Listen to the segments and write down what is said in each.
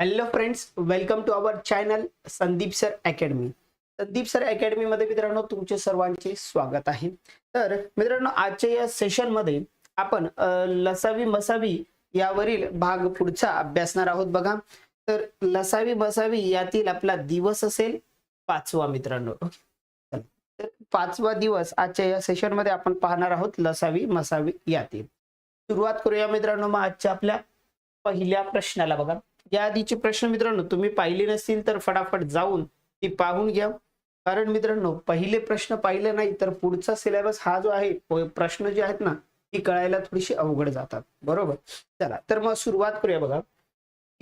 Hello friends welcome to our channel Sandeep sir academy Sandeep sir academy मध्ये मित्रांनो तुमचे सर्वांचे स्वागत आहे. तर मित्रांनो आजच्या या सेशनमध्ये आपण लसावी मसावी यावरील भाग पुढचा अभ्यासणार आहोत बघा. तर लसावी मसावी यातील आपला दिवस असेल पाचवा मित्रांनो. तर पाचवा दिवस आजच्या या सेशनमध्ये आपण पाहणार आहोत लसावी मसावी यातील. सुरुवात करूया मित्रांनो मग आजच्या आपल्या पहिल्या प्रश्नाला. बघा या आधीचे प्रश्न मित्रांनो तुम्ही पाहिले नसतील तर फटाफट जाऊन ती पाहून घ्या. कारण मित्रांनो पहिले प्रश्न पाहिले नाही तर पुढचा सिलेबस हा जो आहे प्रश्न जे आहेत ना ती कळायला थोडीशी अवघड जातात. बरोबर? चला तर मग सुरुवात करूया बघा.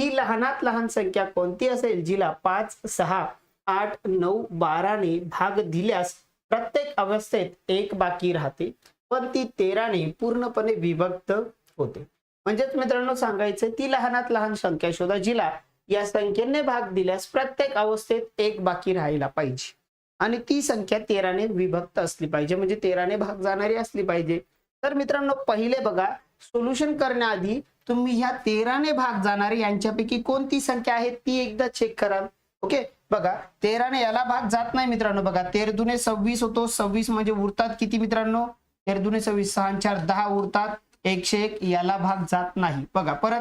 ही लहानात लहान संख्या कोणती असेल? जिला पाच सहा आठ नऊ बाराने भाग दिल्यास प्रत्येक अवस्थेत एक बाकी राहते. पण ती तेराने पूर्णपणे विभक्त होते. म्हणजेच मित्रांनो सांगायचं ती लहानात लहान संख्या शोधा जिला या संख्येने भाग दिल्यास प्रत्येक अवस्थेत एक बाकी राहायला पाहिजे. आणि ती संख्या तेराने विभक्त असली पाहिजे. म्हणजे तेराने भाग जाणारी असली पाहिजे. तर मित्रांनो पहिले बघा सोल्युशन करण्याआधी तुम्ही ह्या तेराने भाग जाणारे यांच्यापैकी कोणती संख्या आहे ती एकदा चेक कराल. ओके बघा तेराने याला भाग जात नाही मित्रांनो. बघा तेर दुने सव्वीस होतो. सव्वीस म्हणजे उरतात किती मित्रांनो? तेर दुने सव्वीस सहा चार दहा उरतात. एकशे एक याला भाग जात नाही. बघा परत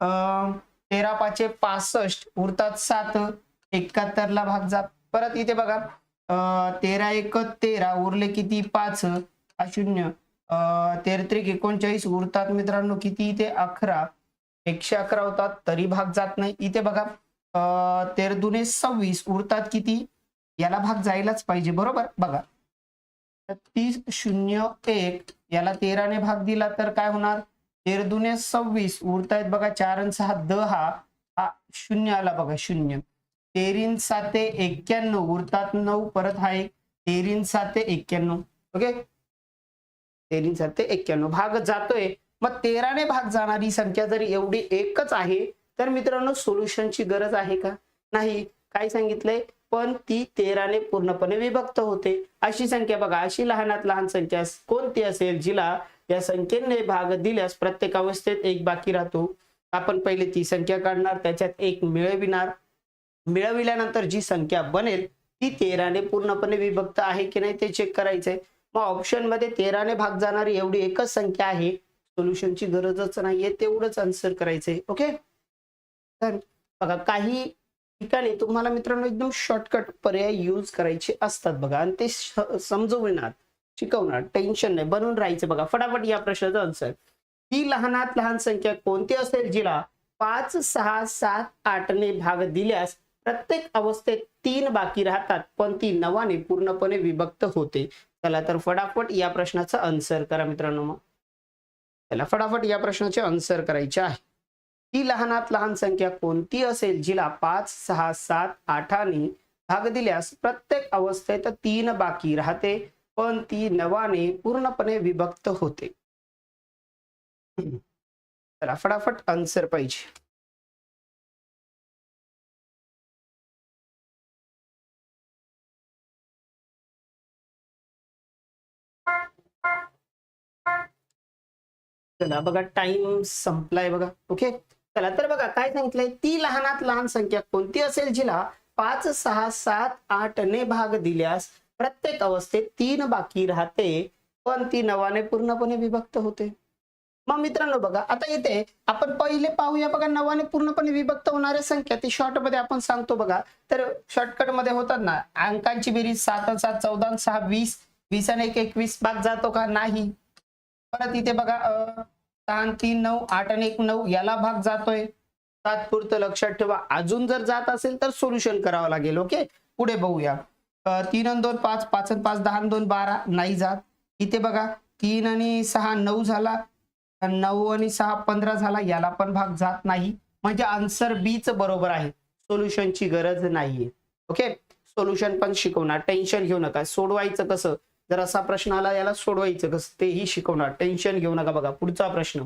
अं, तेरा पाचशे पासष्ट उरतात सात. एकाहत्तरला भाग जात. परत इथे बघा अं, तेरा एक तेरा उरले किती? पाच. हा शून्य. अं, तेर त्रिक एकोणचाळीस उरतात मित्रांनो किती इथे? अकरा. एकशे अकरा होतात तरी भाग जात नाही. इथे बघा अं, तेर दुने सव्वीस उरतात किती? याला भाग जायलाच पाहिजे बरोबर? बघा. तर तीस शून्य एक याला तेराने भाग दिला तर काय होणार? तेर दुने सव्वीस उरतायत बघा चार आणि सहा दहा हा शून्य आला बघा शून्य. तेरीन साते एक्क्याण्णव उरतात नऊ परत हा एक. तेरीन साते एक्क्याण्णव ओके? तेरीन साते एक्क्याण्णव. भाग जातोय. मग तेराने भाग जाणारी संख्या जरी एवढी एकच आहे तर मित्रांनो सोल्युशनची गरज आहे का? नाही. काय सांगितलंय? पण ती तेराने पूर्णपणे विभक्त होते. अशी संख्या बघा अशी लहानात लहान संख्या कोणती असेल जिला या संख्येने भाग दिल्यास प्रत्येक अवस्थेत एक बाकी राहतो. आपण पहिले ती संख्या काढणार त्याच्यात एक मिळविणार. मिळविल्यानंतर जी संख्या बनेल ती तेराने पूर्णपणे विभक्त आहे की नाही ते चेक करायचंय. मग ऑप्शनमध्ये तेराने भाग जाणारी एवढी एकच संख्या आहे सोल्युशनची गरजच नाहीये तेवढंच आन्सर करायचंय. ओके तर बघा काही ठिकाणी तुम्हाला मित्रांनो एकदम शॉर्टकट पर्याय यूज करायचे असतात बघा. आणि ते समजवणार शिकवणार टेन्शन नाही. बनवून राहायचं बघा. फटाफट या प्रश्नाचं आन्सर ही लहानात लहान संख्या कोणती असेल? जिला पाच सहा सात आठने भाग दिल्यास प्रत्येक अवस्थेत तीन बाकी राहतात पण ती नवाने पूर्णपणे विभक्त होते. चला तर फटाफट या प्रश्नाचा आन्सर करा मित्रांनो मग. चला फटाफट या प्रश्नाचे आन्सर करायचे आहे. ही लहानात लहान संख्या कोणती असेल? जिला पाच सहा सात आठाने भाग दिल्यास प्रत्येक अवस्थेत तीन बाकी राहते पण ती नवाने पूर्णपणे विभक्त होते. चला फटाफट आन्सर पाहिजे. चला बघा टाइम संपलाय बघा. ओके चला तर बघा काय सांगितलंय? ती लहानात लहान संख्या कोणती असेल जिला पाच सहा सात आठ ने भाग दिल्यास प्रत्येक अवस्थेत तीन बाकी राहते पण ती नवाने पूर्णपणे विभक्त होते. मग मित्रांनो बघा आता येते आपण पहिले पाहूया बघा नवाने पूर्णपणे विभक्त होणाऱ्या संख्या. ती शॉर्टमध्ये आपण सांगतो बघा. तर शॉर्टकटमध्ये होतात ना अंकांची बेरीज सात सात चौदा सहा वीस. वीस आणि एक एकवीस भाग जातो का? नाही. परत इथे बघा अं, तीन नऊ आठ आणि एक नऊ याला भाग जातोय. तात्पुरतं लक्षात ठेवा. अजून जर जात असेल तर सोल्युशन करावं लागेल ओके पुढे बघूया. तीन आणि दोन पाच पाच आणि पाच दहा दोन बारा नाही जात. इथे बघा तीन आणि सहा नऊ झाला. नऊ आणि सहा पंधरा झाला. याला पण भाग जात नाही. म्हणजे आन्सर बीच बरोबर आहे. सोल्युशनची गरज नाहीये. ओके सोल्युशन पण शिकवणार. टेन्शन घेऊ नका. सोडवायचं कसं? जर असा प्रश्न आला याला सोडवायचं कसं? तेही शिकवणार. टेन्शन घेऊ नका बघा. पुढचा प्रश्न.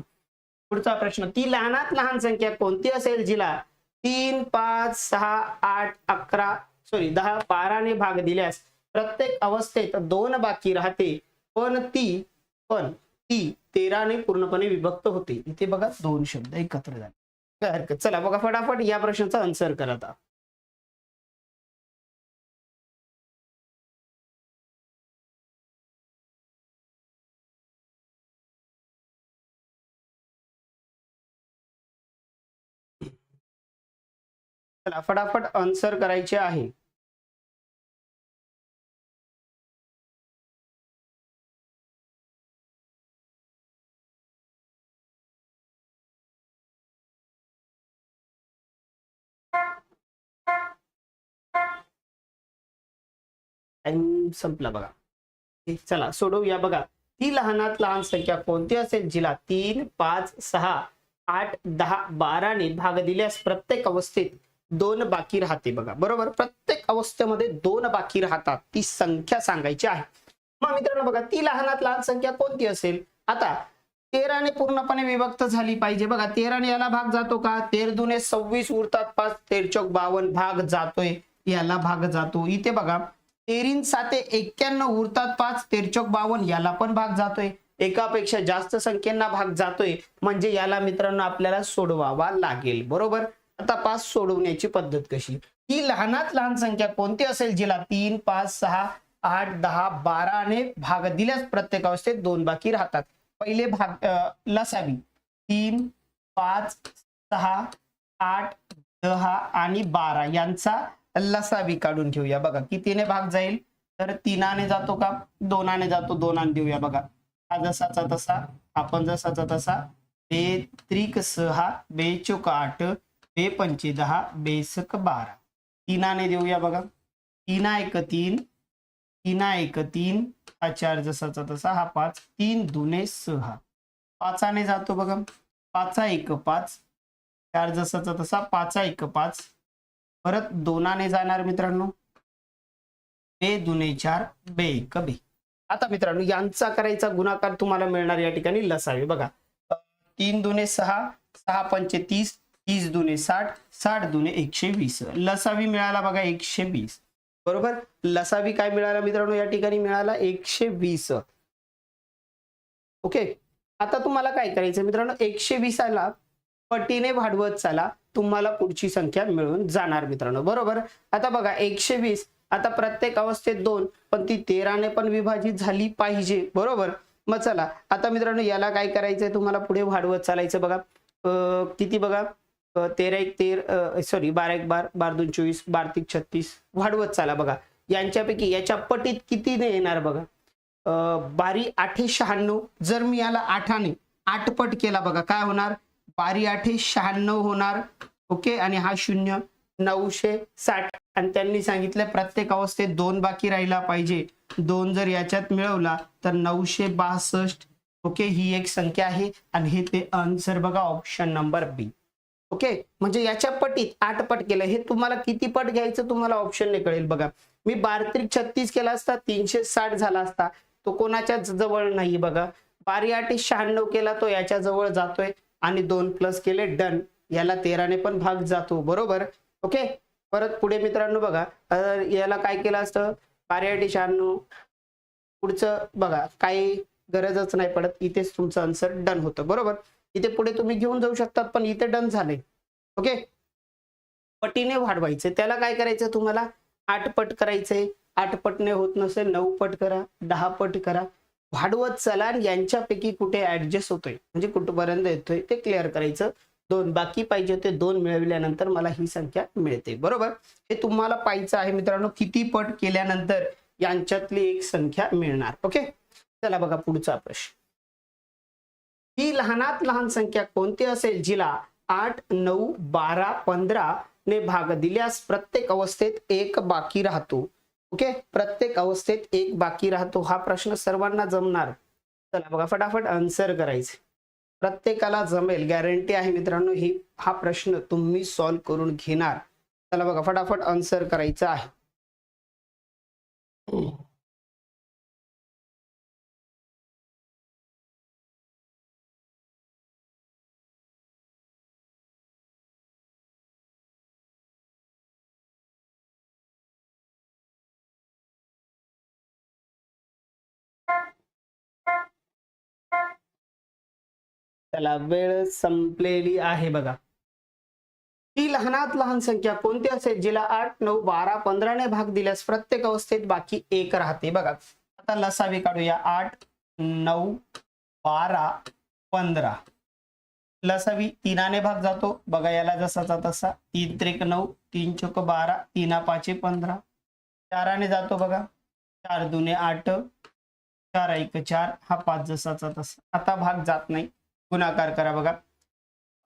पुढचा प्रश्न. ती लहानात लहान संख्या कोणती असेल जिला? तीन पाच सहा आठ अकरा सॉरी दहा बाराने भाग दिल्यास प्रत्येक अवस्थेत दोन बाकी राहते. पण ती पण ती तेराने पूर्णपणे विभक्त होते. इथे बघा दोन शब्द एकत्र झाले. काय हरकत? चला बघा फटाफट या प्रश्नाचा आन्सर करा चला फटाफट आन्सर करायचे आहे. टाइम संपला बघा. चला सोडवूया बघा. ती लहानात लहान संख्या कोणती असेल? जिला तीन पाच सहा आठ दहा बाराने भाग दिल्यास प्रत्येक अवस्थेत दोन बाकी राहते बघा. बरोबर? प्रत्येक अवस्थेमध्ये दोन बाकी राहतात. ती संख्या सांगायची आहे. मग मित्रांनो बघा ती लहानात लहान संख्या कोणती असेल? आता तेराने पूर्णपणे विभक्त झाली पाहिजे. बघा तेराने याला भाग जातो का? तेर दुने सव्वीस उरतात पाच. तेर चौक भाग जातोय. याला भाग जातो. इथे बघा तेरीन साते एक्क्याण्णव उरतात पाच. तेरचौक बावन याला पण भाग जातोय. एकापेक्षा जास्त संख्येना भाग जातोय. म्हणजे याला मित्रांनो आपल्याला सोडवावा लागेल. बरोबर? तपास सोडवण्याची पद्धत कशी? ही लहानात लहान संख्या कोणती असेल? जिला तीन पाच सहा आठ दहा बाराने भाग दिल्यास प्रत्येक अवस्थेत दोन बाकी राहतात. पहिले भाग लसावी. तीन पाच सहा आठ दहा आणि बारा यांचा लसावी काढून ठेवूया. बघा कितीने भाग जाईल? तर तीनाने जातो का? दोनाने जातो. दोनाने देऊया बघा. हा जसाचा तसा आपण जसाचा तसा. बे त्रिक सहा बेचोक आठ बे पंचे दहा बेसक बारा. तीनाने देऊया बघा. तीना एक तीन तीना एक तीन हा चार जसाचा तसा हा पाच तीन दुने सहा. पाचाने जातो बघा. पाचा एक पाच चार जसाचा तसा पाचा एक पाच. परत दोनाने जाणार मित्रांनो. बे दुने चार बे एक बे. आता मित्रांनो यांचा करायचा गुणाकार तुम्हाला मिळणार या ठिकाणी लसावे. बघा. तीन दुने सहा सहा पंचे तीस तीस दुने साठ साठ दुने एकशे वीस. लसावी मिळाला बघा एकशे वीस. बरोबर? लसावी काय मिळाला मित्रांनो? या ठिकाणी मिळाला एकशे वीस. ओके? आता तुम्हाला काय करायचं मित्रांनो? एकशे वीसाला पटीने वाढवत चाला. तुम्हाला पुढची संख्या मिळून जाणार मित्रांनो. बरोबर? आता बघा एकशे वीस आता प्रत्येक अवस्थेत दोन पण ती तेराने पण विभाजित झाली पाहिजे. बरोबर? मग चला. आता मित्रांनो याला काय करायचंय? तुम्हाला पुढे वाढवत चालायचं बघा. किती बघा? तेरा एक तेर सॉरी बारा एक बार बार दोन चोवीस बार तीन छत्तीस वाढवत चाला बघा. यांच्यापैकी याच्या पटीत कितीने येणार बघा? बारी आठे शहाण्णव जर मी याला आठाने आठपट केला बघा काय होणार? बारी आठे शहाण्णव होणार ओके? आणि हा शून्य नऊशे साठ. आणि त्यांनी सांगितलं प्रत्येक अवस्थेत दोन बाकी राहिला पाहिजे. दोन जर याच्यात मिळवला तर नऊशे बासष्ट ओके? ही एक संख्या आहे. आणि हे ते आन्सर बघा ऑप्शन नंबर बी ओके? म्हणजे याच्या पटीत आठ पट केलं. हे तुम्हाला किती पट घ्यायचं तुम्हाला ऑप्शनने कळेल बघा. मी बारत्रिक छत्तीस केला असता तीनशे साठ झाला असता. तो कोणाच्या जवळ नाही बघा. बारी आठी शहाण्णव केला तो याच्या जवळ जातोय आणि दोन प्लस केले डन याला तेराने पण भाग जातो बरोबर? ओके? परत पुढे मित्रांनो बघा. याला काय केलं असतं? बारी आठी शहाण्णव. पुढचं बघा काही गरजच नाही पडत. इथेच तुमचं आन्सर डन होतं बरोबर? इथे पुढे तुम्ही घेऊन जाऊ शकतात पण इथे डन झाले. ओके पटीने वाढवायचे. त्याला काय करायचं तुम्हाला? आठ पट करायचंय आठ पटने होत नसेल नऊ पट करा दहा पट करा. वाढवत चला यांच्यापैकी कुठे ऍडजस्ट होतोय. म्हणजे कुठपर्यंत येतोय ते क्लिअर करायचं. दोन बाकी पाहिजे होते दोन मिळविल्यानंतर मला ही संख्या मिळते. बरोबर? हे तुम्हाला पाहायचं आहे मित्रांनो किती पट केल्यानंतर यांच्यातली एक संख्या मिळणार. ओके चला बघा पुढचा प्रश्न. ही लहानात लहान संख्या कोणती असेल? जिला आठ नऊ बारा पंधरा ने भाग दिल्यास प्रत्येक अवस्थेत एक बाकी राहतो. ओके? प्रत्येक अवस्थेत एक बाकी राहतो. हा प्रश्न सर्वांना जमणार. चला बघा फटाफट आन्सर करायचे. प्रत्येकाला जमेल. गॅरंटी आहे मित्रांनो ही हा प्रश्न तुम्ही सॉल्व्ह करून घेणार. चला बघा फटाफट आन्सर करायचं आहे. चला वेळ संपलेली आहे बघा. ही लहानात लहान संख्या कोणती असेल? जिला आठ नऊ बारा पंधराने भाग दिल्यास प्रत्येक अवस्थेत बाकी एक राहते. बघा आता लसावी काढूया. आठ नऊ बारा पंधरा. लसावी तीनाने भाग जातो. बघा याला जसाचा तसा. तीन त्रिक नऊ तीन चोक बारा तीना पाचे पंधरा. चाराने जातो बघा. चार दुने आठ. चार एक चार. हा पाच जसाचा तसा. आता भाग जात नाही. गुणाकार करा बघा.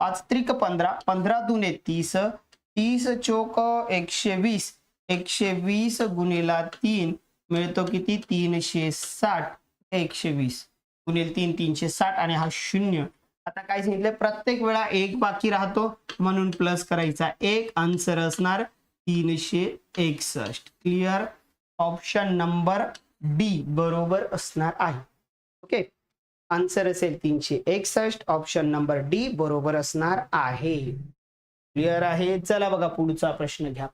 पाच त्रिक पंधरा पंधरा दुने तीस तीस चोक एकशे वीस एकशे वीस गुणिला तीन मिळतो किती? तीनशे साठ एकशे वीस. गुणिले तीन तीनशे साठ आणि हा शून्य. आता काय सांगितलं प्रत्येक वेळा एक बाकी राहतो म्हणून प्लस करायचा एक आन्सर असणार तीनशे एकसष्ट. क्लिअर ऑप्शन नंबर डी बरोबर असणार आहे. ओके आन्सर असेल तीनशे एकसष्ट. ऑप्शन नंबर डी बरोबर असणार आहे. क्लिअर आहे? चला बघा पुढचा प्रश्न घ्या.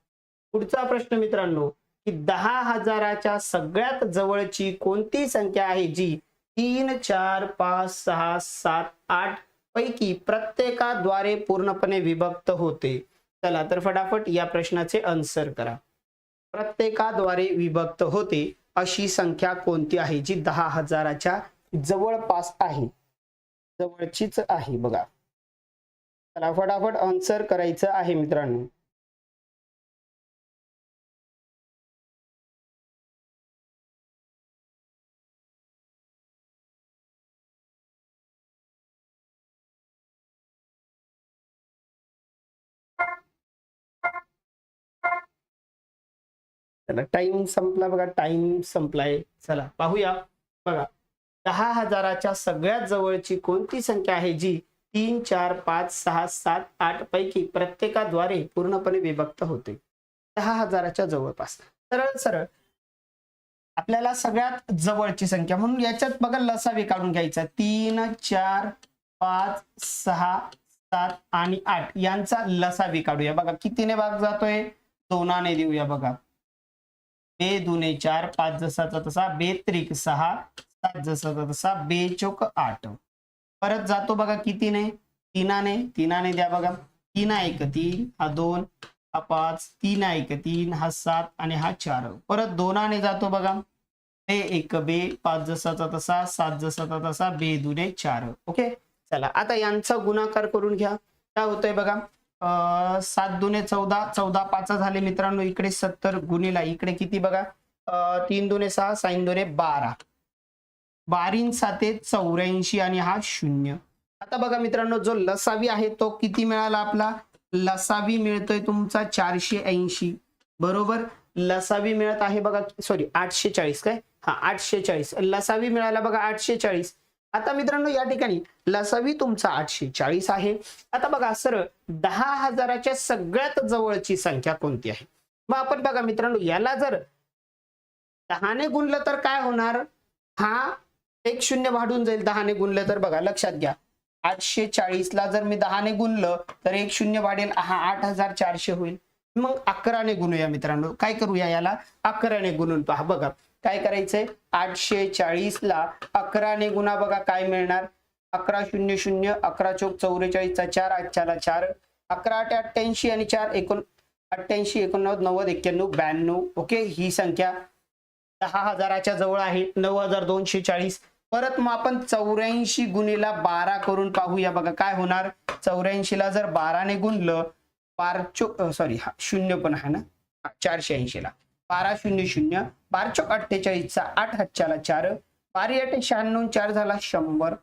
पुढचा प्रश्न मित्रांनो की दहा हजाराच्या सगळ्यात जवळची कोणती संख्या आहे जी तीन चार पाच सहा सात आठ पैकी प्रत्येकाद्वारे पूर्णपणे विभक्त होते? चला तर फटाफट या प्रश्नाचे आन्सर करा. प्रत्येकाद्वारे विभक्त होते अशी संख्या कोणती आहे जी दहा हजाराच्या जवळपास आहे. जवळचीच आहे बघा. चला फटाफट आन्सर करायचं आहे मित्रांनो. चला टाइम संपला बघा टाइम संपलाय. चला पाहूया. बघा. दहा हजाराच्या सगळ्यात जवळची कोणती संख्या आहे जी तीन चार पाच सहा सात आठ पैकी प्रत्येकाद्वारे पूर्णपणे विभक्त होते? दहा हजाराच्या जवळपास. सरळ सरळ. आपल्याला सगळ्यात जवळची संख्या म्हणून याच्यात बघा लसावी काढून घ्यायचा. तीन चार पाच सहा सात आणि आठ. यांचा लसावी काढूया. बघा कितीने भाग जातोय? दोनाने देऊया बघा. बे दुने चार पाच जसाचा तसा बे त्रिक सहा जसा तसा बे चोक आठ परत जातो बघा कितीने? तीनाने. तीनाने द्या बघा. तीना एक तीन हा दोन हा पाच तीन एक तीन हा सात आणि हा चार. परत दोनाने जातो बघा. बे एक बे पाच जसाचा तसा सात जसाचा तसा बे दुने चार. ओके? चला आता यांचा गुणाकार करून घ्या. काय होतंय बघा? अं, सात दुने चौदा चौदा पाच झाले मित्रांनो इकडे सत्तर गुणीला इकडे किती बघा? तीन दुने सहा साईन दुने बारा. बारीन साते चौऱ्याऐंशी आणि हा शून्य. आता बघा मित्रांनो जो लसावी आहे तो किती मिळाला आपला? लसावी मिळतोय तुमचा चारशे ऐंशी. बरोबर? लसावी मिळत आहे बघा सॉरी आठशे चाळीस काय? हा आठशे चाळीस. लसावी मिळाला बघा आठशे चाळीस. आता मित्रांनो या ठिकाणी लसावी तुमचा आठशे चाळीस आहे. आता बघा सर दहा हजाराच्या सगळ्यात जवळची संख्या कोणती आहे? मग आपण बघा मित्रांनो याला जर दहाने गुणलं तर काय होणार? हा एक शून्य वाढून जाईल दहाने गुणलं तर बघा लक्षात घ्या. आठशे चाळीस ला जर मी दहाने गुणलं तर एक शून्य वाढेल. हा आठ हजार चारशे होईल. मग अकराने गुणूया मित्रांनो. काय करूया याला? अकराने गुणून पहा. बघा काय करायचंय? आठशे चाळीस ला अकराने गुणा बघा काय मिळणार? अकरा शून्य शून्य अकरा चौक चौवेचाळीसचा चार आठच्याला चार. अकरा आठ अठ्ठ्याऐंशी आणि चार एकोण अठ्ठ्याऐंशी एकोणनव्वद नव्वद एक्क्याण्णव ब्याण्णव. ओके ही संख्या दहा हजाराच्या जवळ आहे. नऊ हजार दोनशे चाळीस परत मग आपण चौऱ्याऐंशी गुणीला बारा करून पाहूया. बघा काय होणार? चौऱ्याऐंशी ला जर बाराने गुणलं बारचो सॉरी हा शून्य पण आहे ना? चारशे ऐंशीला. बारा शून्य शून्य बार चोक अठ्ठेचाळीसचा आठ हच्च्याला चार बारी अठे शहाण्णव चार झाला शंभर.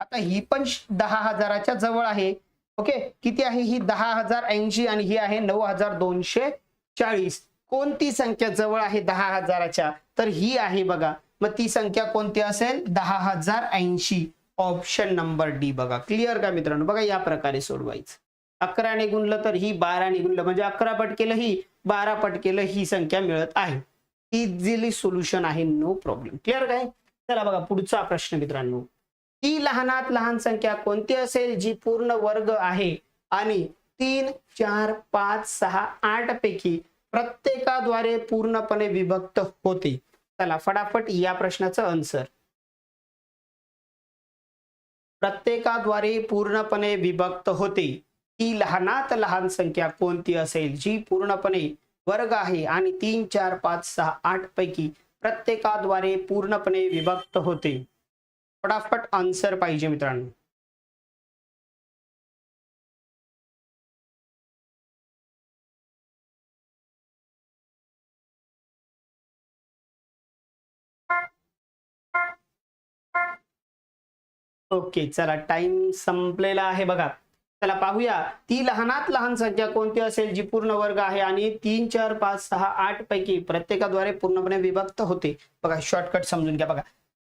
आता ही पण दहा हजाराच्या जवळ आहे. ओके? किती आहे? ही दहा हजार ऐंशी आणि ही आहे नऊ हजार दोनशे चाळीस. कोणती संख्या जवळ आहे दहा हजाराच्या? तर ही आहे बघा. मग ती संख्या कोणती असेल? दहा हजार ऐंशी. ऑप्शन नंबर डी बघा. क्लिअर का मित्रांनो? बघा या प्रकारे सोडवायचं. अकराने गुणलं तर ही बाराने गुणलं. म्हणजे अकरा पट केलं ही बारा पट केलं ही संख्या मिळत आहे. इझिली सोल्युशन आहे. नो प्रॉब्लेम क्लिअर काय चला बघा पुढचा प्रश्न मित्रांनो. ती लहानात लहान संख्या कोणती असेल? जी पूर्ण वर्ग आहे. आणि तीन चार पाच सहा आठ पैकी प्रत्येकाद्वारे पूर्णपणे विभक्त होते. चला फटाफट या प्रश्नाचं आन्सर प्रत्येकाद्वारे पूर्णपणे विभक्त होते ती लहानात लहान संख्या कोणती असेल? जी पूर्णपणे वर्ग आहे आणि तीन चार पाच सहा आठ पैकी प्रत्येकाद्वारे पूर्णपणे विभक्त होते. फटाफट आन्सर पाहिजे मित्रांनो. ओके चला टाइम संपलेला आहे बघा. चला पाहूया. ती लहानात लहान संख्या कोणती असेल जी पूर्ण वर्ग आहे? आणि तीन चार पाच सहा आठ पैकी प्रत्येकाद्वारे पूर्णपणे विभक्त होते. बघा शॉर्टकट समजून घ्या बघा.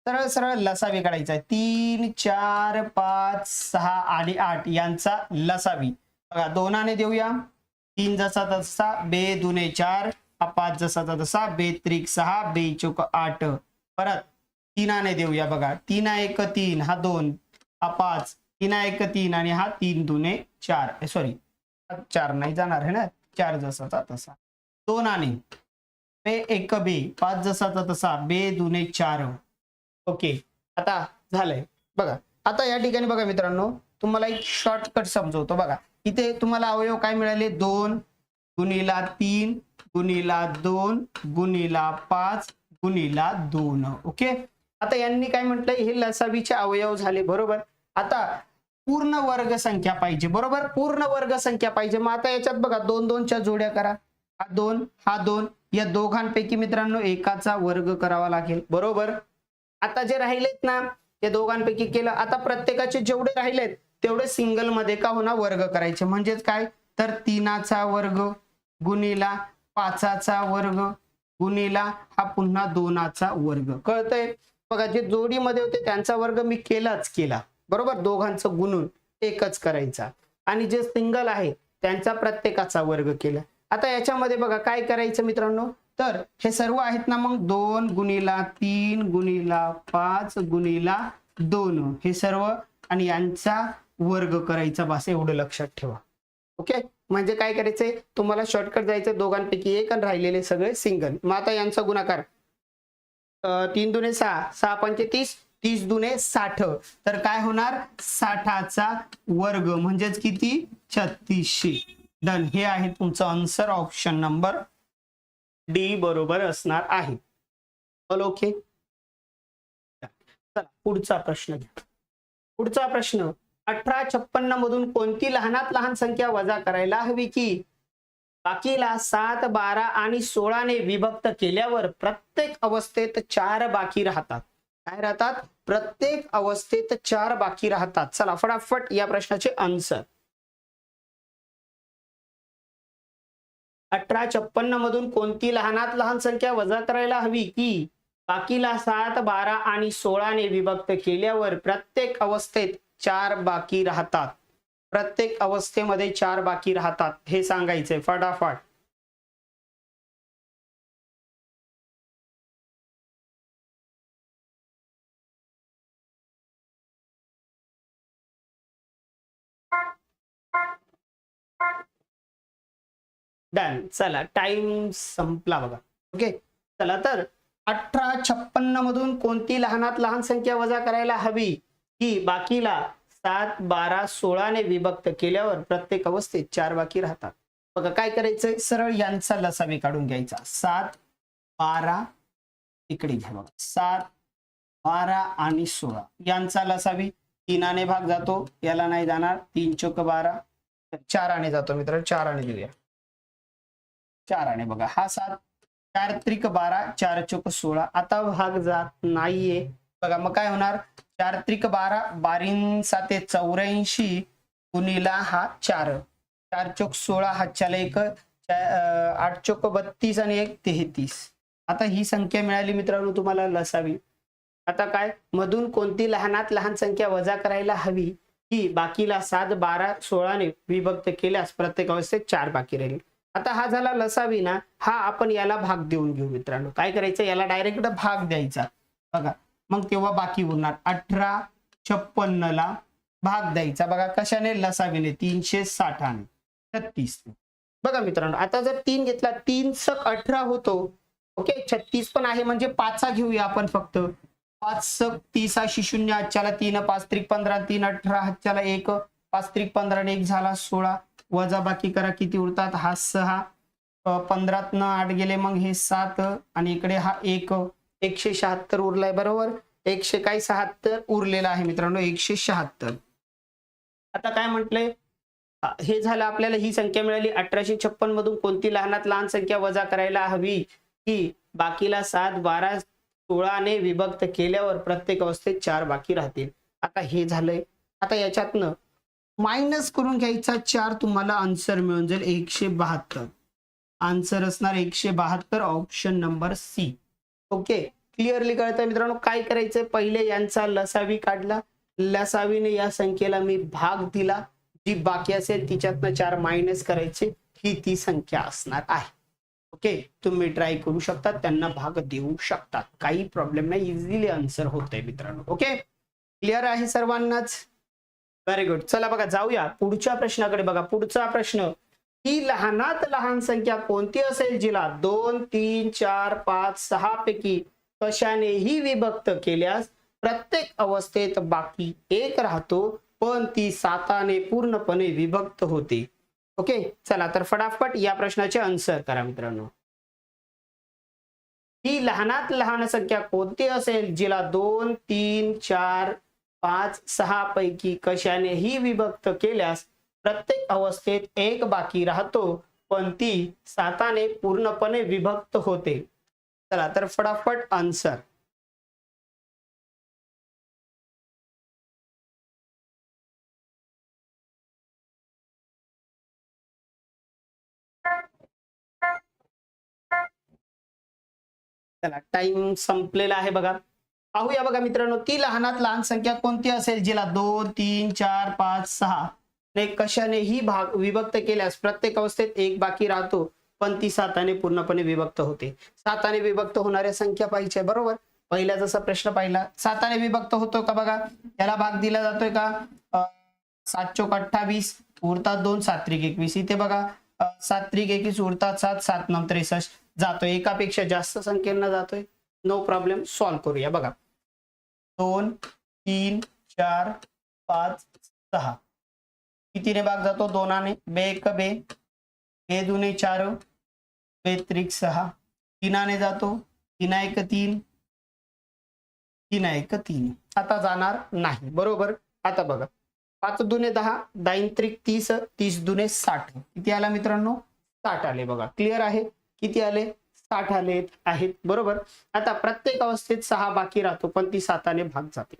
सरळ सरळ लसावी काढायचा आहे. तीन चार पाच सहा आणि आठ यांचा लसावी. बघा दोनाने देऊया. तीन जसा तसा बे दुने चार. पाच जसा तसा बे त्रिक सहा बे चौक आठ. परत. तीनाने देऊया बघा. तीना एक तीन हा दोन हा पाच तीना एक तीन आणि हा तीन दुने चार. सॉरी चार नाही जाणार आहे ना? चार जसाचा तसा. दोन आणि बे एक बे. पाच जसाचा तसा. बे दुने चार. ओके. आता झालंय. बघा. आता या ठिकाणी बघा मित्रांनो तुम्हाला एक शॉर्टकट समजवतो बघा. इथे तुम्हाला अवयव काय मिळाले? दोन गुणीला तीन गुणीला दोन गुणीला पाच गुणीला दोन. ओके? आता यांनी काय म्हटलंय? हे लसावीचे अवयव झाले बरोबर? आता पूर्ण वर्ग संख्या पाहिजे बरोबर? पूर्ण वर्ग संख्या पाहिजे. मग आता याच्यात बघा दोन दोनच्या जोड्या करा. हा दोन हा दोन या दोघांपैकी मित्रांनो एकाचा वर्ग करावा लागेल बरोबर? आता जे राहिलेत ना या दोघांपैकी केलं. आता प्रत्येकाचे जेवढे राहिलेत तेवढे सिंगलमध्ये का होणार वर्ग करायचे. म्हणजेच काय? तर तीनाचा वर्ग गुणीला पाचाचा वर्ग गुणीला हा पुन्हा दोनाचा वर्ग. कळतंय? बघा जे जोडीमध्ये होते त्यांचा वर्ग मी केलाच केला. बरोबर? दोघांचं गुणून एकच करायचा. आणि जे सिंगल आहे त्यांचा प्रत्येकाचा वर्ग केला. आता याच्यामध्ये बघा काय करायचं मित्रांनो? तर हे सर्व आहेत ना मग? दोन गुणीला तीन गुणीला पाच गुणीला दोन. हे सर्व आणि यांचा वर्ग करायचा बस एवढं लक्षात ठेवा. ओके? म्हणजे काय करायचंय? तुम्हाला शॉर्टकट जायचं दोघांपैकी एक राहिलेले सगळे सिंगल मग आता यांचा गुणाकार. तीन दुने सहा. सहा पंचे तीस तीस दुने साठ. तर काय होणार? साठाचा वर्ग. म्हणजेच किती? छत्तीसशे. डन. हे आहे तुमचं आन्सर ऑप्शन नंबर डी बरोबर असणार आहे. ओके चला पुढचा प्रश्न घ्या. पुढचा प्रश्न अठरा छप्पन्न मधून कोणती लहानात लहान संख्या वजा करायला हवी की? बाकीला सात बारा आणि सोळाने विभक्त केल्यावर प्रत्येक अवस्थेत चार बाकी राहतात. काय राहतात? प्रत्येक अवस्थेत चार बाकी राहतात. चला फटाफट या प्रश्नाचे आन्सर अठरा छप्पन्न मधून कोणती लहानात लहान संख्या वजा करायला हवी? की बाकीला सात बारा आणि सोळाने विभक्त केल्यावर प्रत्येक अवस्थेत चार बाकी राहतात. प्रत्येक अवस्थेमध्ये चार बाकी राहतात. हे सांगायचंय. फटाफट. डन चला टाइम संपला बघा. ओके चला तर अठरा छप्पन्न मधून कोणती लहानात लहान संख्या वजा करायला हवी? की बाकीला सात बारा सोळाने विभक्त केल्यावर प्रत्येक अवस्थेत चार बाकी राहतात. बघा काय करायचंय? सरळ यांचा लसावी काढून घ्यायचा. सात बारा इकडे घ्या बघा. सात बारा आणि सोळा. यांचा लसावी तीनाने भाग जातो. याला नाही जाणार. तीन चोक बारा. चाराने जातो मित्र चाराने देऊया. चार बघा. हा सात चार त्रिक बारा चार चोक सोळा. आता भाग जात नाहीये. बघा मग काय होणार? चार त्रिक बारा बारीन साते चौऱ्याऐंशी गुणीला हा चार. चार चोक सोळा हातच्याला एक आठ चोक बत्तीस आणि एक तेहतीस. आता ही संख्या मिळाली मित्रांनो तुम्हाला लसावी. आता काय? मधून कोणती लहानात लहान संख्या वजा करायला हवी? ही बाकीला सात बारा सोळाने विभक्त केल्यास प्रत्येक अवस्थेत चार बाकी राहील. आता हा झाला लसावी ना हा आपण याला भाग देऊन घेऊ मित्रांनो. काय करायचं? याला डायरेक्ट भाग द्यायचा. बघा. मग तेव्हा बाकी उरणार. अठरा छप्पन्न ला भाग द्यायचा. बघा कशाने? लसावीने तीनशे साठ आणि छत्तीस बघा मित्रांनो आता जर तीन घेतला तीन सक अठरा होतो. ओके? छत्तीस पण आहे म्हणजे पाचा घेऊया आपण फक्त. पाच सक तीस अशी शून्य आजच्याला तीन पाच त्रिक पंधरा तीन अठरा हातच्याला एक पाच त्रिक पंधरा आणि एक झाला सोळा. वजा बाकी करा किती उरतात? हा सहा. अ, पंधरातनं आठ गेले मग हे सात. आणि इकडे हा एक. एकशे शहात्तर उरलाय बरोबर? एकशे काय शहात्तर उरलेला आहे मित्रांनो एकशे शहात्तर. आता काय म्हटलंय? हे झालं आपल्याला ही संख्या मिळाली. अठराशे छप्पन मधून कोणती लहानात लहान संख्या वजा करायला हवी? की बाकीला सात बारा सोळाने विभक्त केल्यावर प्रत्येक अवस्थेत चार बाकी राहतील. आता हे झालंय. आता याच्यातनं मायनस करून घ्यायचा चार तुम्हाला आन्सर मिळून जाईल एकशे बहात्तर. आन्सर असणार एकशे बहात्तर option number C okay clearly कळतंय मित्रांनो काय करायचंय? पहिले यांचा लसावी काढला. लसावीने या संख्येला मी भाग दिला. जी बाकी असेल तिच्यातनं चार मायनस करायचे. ही ती संख्या असणार आहे. ओके तुम्ही ट्राय करू शकता त्यांना भाग देऊ शकतात. काही प्रॉब्लेम नाही. इझिली आन्सर होत आहे मित्रांनो. ओके क्लिअर आहे सर्वांनाच? व्हेरी गुड चला बघा जाऊया. पुढच्या प्रश्नाकडे बघा. पुढचा प्रश्न. ही लहानात लहान संख्या कोणती असेल? जिला दोन तीन चार पाच सहा पैकी कशानेही विभक्त केल्यास प्रत्येक अवस्थेत बाकी एक राहतो पण ती साताने पूर्णपणे विभक्त होते. ओके? चला तर फटाफट या प्रश्नाचे आन्सर करा मित्रांनो. ही लहानात लहान संख्या कोणती असेल? जिला दोन तीन चार पाच सहा पैकी कशानेही विभक्त केल्यास प्रत्येक अवस्थेत एक बाकी राहतो पण ती साताने पूर्णपणे विभक्त होते. चला तर फटाफट आन्सर चला टाइम संपलेला आहे बघा. पाहूया बघा मित्रांनो ती लहानात लहान संख्या कोणती असेल? जिला दोन तीन चार पाच सहा. ने कशानेही भाग विभक्त केल्यास प्रत्येक अवस्थेत एक बाकी राहतो पण ती साताने पूर्णपणे विभक्त होते. साताने विभक्त होणाऱ्या संख्या पाहिजे बरोबर? पहिला जसा प्रश्न पाहिला साताने विभक्त होतो का बघा? याला भाग दिला जातोय का? सात चोक अठ्ठावीस उरतात दोन सात त्रिक एकवीस. इथे बघा अं, सात त्रिक एकवीस उरतात सात सात नऊ त्रेसष्ट. जातोय एकापेक्षा जास्त संख्येनं जातोय. नो प्रॉब्लेम सॉल्व्ह करूया बघा. दोन तीन चार पाच सहा. कितीने भाग जातो? दोनाने. बे एक बे. बे दुने चार. बे त्रिक सहा. तीनाने जातो. तीना एक तीन. तीन एक तीन. आता जाणार नाही. बरोबर? आता बघा. पाच दुने दहा दाईन त्रिक तीस तीस दुने साठ. किती आला मित्रांनो? साठ आले. बघा. क्लिअर आहे? किती आले? साठ आले आहेत. बरोबर? आता प्रत्येक अवस्थेत सहा बाकी राहतो पण ती साताने भाग जाते.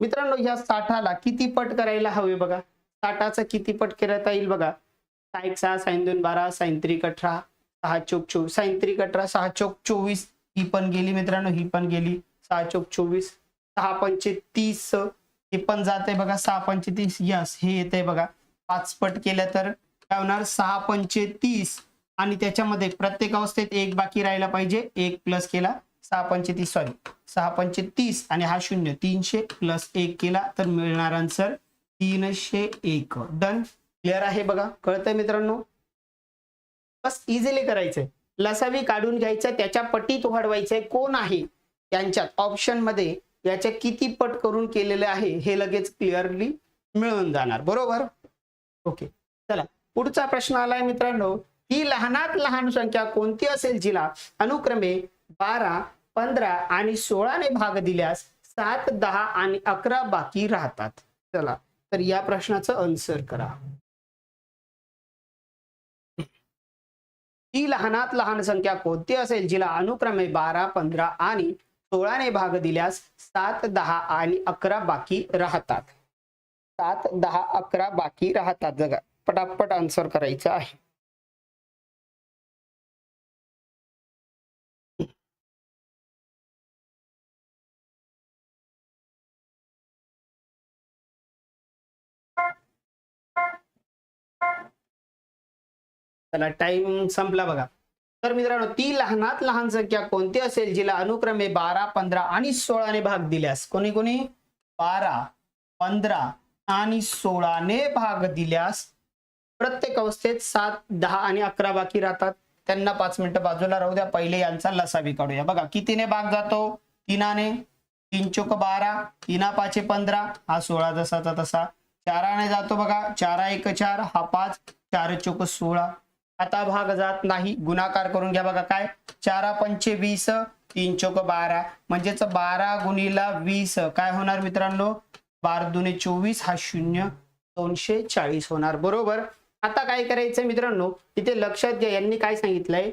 मित्रांनो या साठाला किती पट करायला हवे बघा? साठाचं किती पट करता येईल बघा? सहा एक सहा साईन दोन बारा साईन त्रिक अठरा सहा चोक चोवीस साईन त्रिक अठरा सहा चोक चोवीस. ही पण गेली मित्रांनो ही पण गेली. सहा चोक चोवीस. सहा पंचे तीस. हे पण जात आहे बघा सहा पंचे तीस. यस हे येत आहे बघा. पाच पट केल्या तर काय होणार? सहा पंचे तीस. आणि त्याच्यामध्ये प्रत्येक अवस्थेत एक बाकी राहिला पाहिजे. एक प्लस केला सहा पंचे तीस सॉरी सहा पंचे तीस आणि हा शून्य. तीनशे प्लस एक केला तर मिळणार आन्सर तीनशे एक. डन क्लिअर आहे बघा. कळतंय मित्रांनो? बस इझिली करायचंय. लसावी काढून घ्यायचं त्याच्या पटीत वाढवायचंय. कोण आहे? त्यांच्यात. ऑप्शनमध्ये याच्या किती पट करून केलेले आहे हे लगेच क्लिअरली मिळून जाणार. बरोबर? ओके चला. पुढचा प्रश्न आलाय मित्रांनो. ही लहानात लहान संख्या कोणती असेल जिला? अनुक्रमे बारा पंधरा आणि सोळाने भाग दिल्यास सात दहा आणि अकरा बाकी राहतात. चला. तर या प्रश्नाचं आन्सर करा. ही लहानात लहान संख्या कोणती असेल? जिला अनुक्रमे बारा पंधरा आणि सोळाने भाग दिल्यास सात दहा आणि अकरा बाकी राहतात. सात दहा अकरा बाकी राहतात. जगा पटापट आन्सर करायचं आहे. चला टाइम संपला बघा. तर मित्रांनो ती लहानात लहान संख्या कोणती असेल जिला अनुक्रमे बारा पंधरा आणि सोळाने भाग दिल्यास? कोणी कोणी? बारा पंधरा आणि सोळाने भाग दिल्यास प्रत्येक अवस्थेत सात दहा आणि अकरा बाकी राहतात. त्यांना पाच मिनिटं बाजूला राहू द्या. पहिले यांचा लसावी काढूया. बघा कितीने भाग जातो? तीनाने. तीन चोक बारा तीना पाचे पंधरा. हा सोळा जसाचा तसा चाराने जातो बघा. चारा एक चार हा पाच चार चोक सोळा. आता भाग जात नाही. गुणाकार करून घ्या बघा काय? चारा पंचे वीस तीन चोक बारा. म्हणजेच बारा गुणीला वीस. काय होणार मित्रांनो? बारा दुने चोवीस हा शून्य दोनशे चाळीस होणार. बरोबर? आता काय करायचं मित्रांनो? इथे लक्षात घ्या यांनी काय सांगितलंय?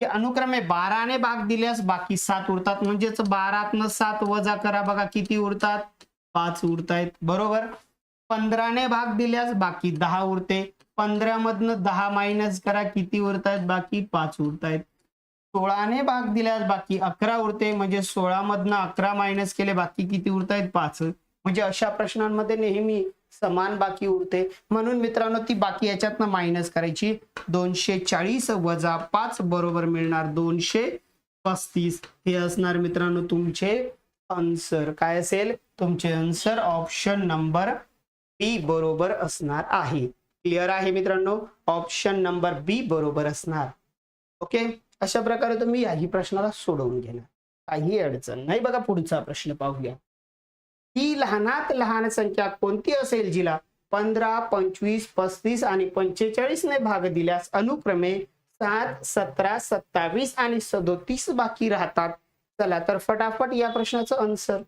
की अनुक्रमे बाराने भाग दिल्यास बाकी सात उरतात. म्हणजेच बारातनं सात वजा करा बघा किती उरतात? पाच उरतायत. बरोबर? पंधराने भाग दिल्यास बाकी दहा उरते. पंधरा मधनं दहा मायनस करा किती उरतायत? बाकी पाच उरतायत. सोळाने भाग दिल्यास बाकी अकरा उरते. म्हणजे सोळा मधनं अकरा मायनस केले बाकी किती उरतायत? पाच. म्हणजे अशा प्रश्नांमध्ये नेहमी समान बाकी उरते. म्हणून मित्रांनो ती बाकी याच्यातनं मायनस करायची. दोनशे चाळीस वजा पाच बरोबर मिळणार दोनशे पस्तीस. हे असणार मित्रांनो तुमचे आन्सर काय असेल? तुमचे आन्सर ऑप्शन नंबर बी बरोबर असणार आहे. क्लिअर आहे मित्रांनो? ऑप्शन नंबर बी बरोबर असणार. ओके अशा प्रकारे तुम्ही याही प्रश्नाला सोडवून घेणार. काही अडचण नाही. बघा पुढचा प्रश्न पाहूया. ही लहानात लहान संख्या कोणती असेल जिला? पंधरा पंचवीस पस्तीस आणि पंचेचाळीस ने भाग दिल्यास अनुक्रमे सात सतरा सत्तावीस आणि सदोतीस बाकी राहतात. चला तर फटाफट या प्रश्नाचं आन्सर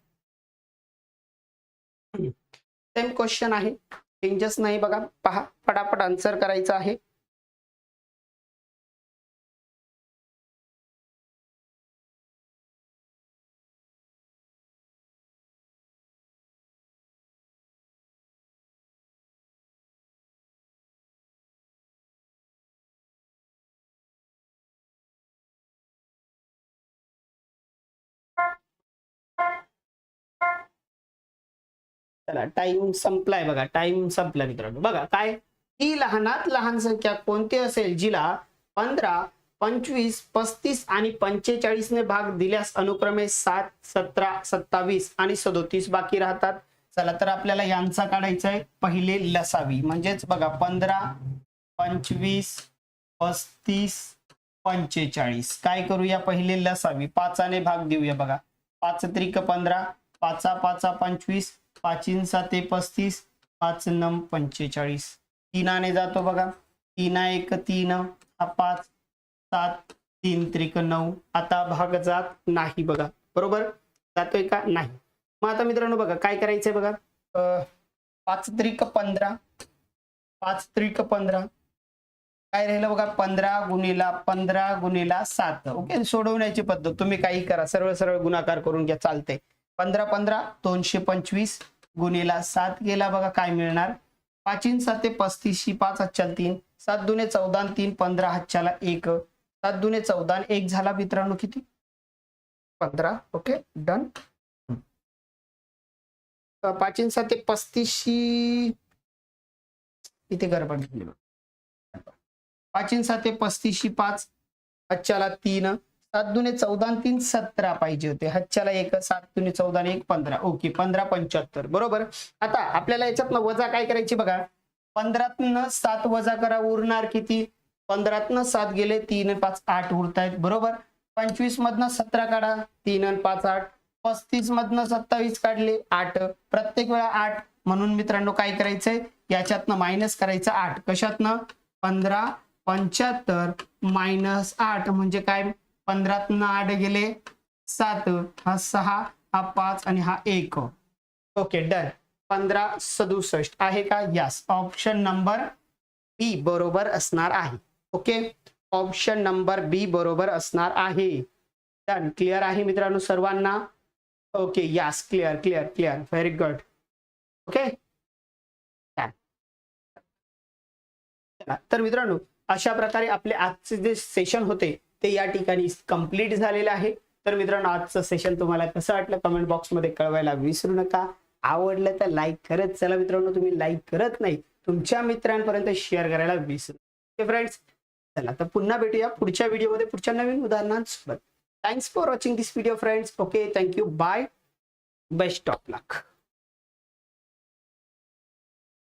सेम क्वेश्चन आहे. चेंजेस नाही बघा. पहा पटापट आन्सर करायचं आहे. चला टाइम संपलाय बघा टाइम संपला मित्रांनो. बघा काय? ही लहानात लहान संख्या कोणती असेल? जिला पंधरा पंचवीस पस्तीस आणि पंचेचाळीस ने भाग दिल्यास अनुक्रमे सात सतरा सत्तावीस आणि सदोतीस बाकी राहतात. चला तर आपल्याला यांचा काढायचा आहे. पहिले लसावी. म्हणजेच बघा पंधरा पंचवीस पस्तीस पंचेचाळीस. काय करूया? पहिले लसावी. पाचाने भाग देऊया बघा. पाच त्रिक पंधरा पाचा पाचा पंचवीस पाचीन साते पस्तीस पाच नम पंचेचाळीस. तीनाने जातो बघा. तीना एक तीन हा पाच सात तीन त्रिक नऊ. आता भाग जात नाही बघा. बरोबर? जातोय का? नाही. मग आता मित्रांनो बघा काय करायचंय बघा? अं, पाच त्रिक पंधरा. पाच त्रिक पंधरा. काय राहिलं बघा? पंधरा गुणीला पंधरा गुणीला सात. ओके? सोडवण्याची पद्धत. तुम्ही काही करा. सरळ सरळ गुणाकार करून घ्या. चालते पंधरा पंधरा दोनशे पंचवीस. गुन्हेला सात गेला बघा काय मिळणार. पाचीन साते पस्तीसशी पाच हच्चाल तीन. सात दुने चौदा तीन पंधरा हच्च्याला एक. सात दुने चौदा एक झाला मित्रांनो किती? पंधरा. Okay done. पाचीन साते पस्तीसशी इथे गडबड झाली पाचीन साते पस्तीसशी पाच हच्च्याला तीन. सात दुने चौदा तीन सतरा पाहिजे होते. हच्च्याला एक सात दुने चौदा एक पंधरा. ओके पंधरा पंच्याहत्तर. बरोबर? आता आपल्याला याच्यातनं वजा काय करायची बघा. पंधरातनं सात वजा करा उरणार किती? पंधरातनं सात गेले तीन पाच आठ उरतायत. बरोबर? पंचवीस मधनं सतरा काढा तीन आणि पाच आठ. पस्तीस मधनं सत्तावीस काढले आठ. प्रत्येक वेळा आठ. म्हणून मित्रांनो काय करायचंय? याच्यातनं मायनस करायचं आठ. कशातनं? पंधरा पंच्याहत्तर मायनस आठ. म्हणजे काय? पंधरातनं आठ गेले सात हा सहा हा पाच आणि हा एक. Okay done. पंधरा सदुसष्ट आहे का? यस ऑप्शन नंबर बी बरोबर असणार आहे. ओके? ऑप्शन नंबर बी बरोबर असणार आहे. डन क्लिअर आहे मित्रांनो सर्वांना? Okay yes clear clear clear very good okay? तर मित्रांनो अशा प्रकारे आपले आजचे जे सेशन होते ते या ठिकाणी कंप्लीट झालेलं आहे. तर मित्रांनो आजचं सेशन तुम्हाला कसं वाटलं? कमेंट बॉक्समध्ये कळवायला विसरू नका. आवडलं तर लाईक करत चला मित्रांनो. तुम्ही लाईक करत नाही तुमच्या मित्रांपर्यंत शेअर करायला विसरू फ्रेंड्स चला तर पुन्हा भेटूया पुढच्या व्हिडिओमध्ये पुढच्या नवीन उदाहरणांसोबत. Thanks for watching this video friends okay thank you bye best of luck